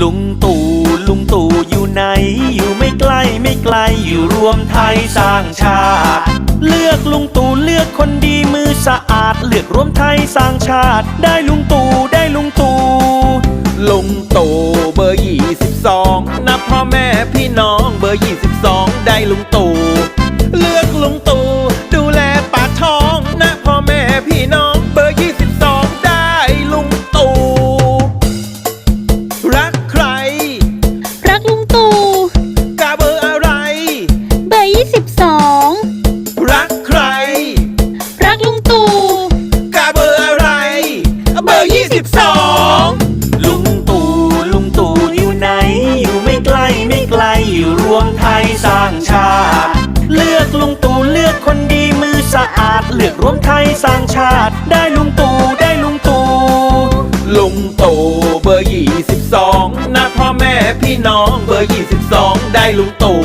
ลุงตู่ลุงตู่อยู่ไหน อยู่ไม่ไกลไม่ไกลอยู่รวมไทยสร้างชาติ เลือกลุงตู่เลือกคนดีมือสะอาด เลือกรวมไทยสร้างชาติ ได้ลุงตู่ได้ลุงตู่ลุงตู่เบอร์ยี่สิบสองนับพ่อแม่พี่น้องเบอร์ยี่สิบสองได้ อร์22รักใคร รักลุงตู่กาเบอร์อะไร เบอร์22ลุงตู่ลุงตู่อยู่ไหน อยู่ไม่ไกลไม่ไกลอยู่รวมไทยสร้างชาติ เลือกลุงตู่เลือกคนดีมือสะอาด เลือกรวมไทยสร้างชาติ ได้ลุงตู่ได้ลุงตู่ลุงตู่เบอร์22นะพ่อแม่พี่น้องเบอร์22ได้ลุงตู่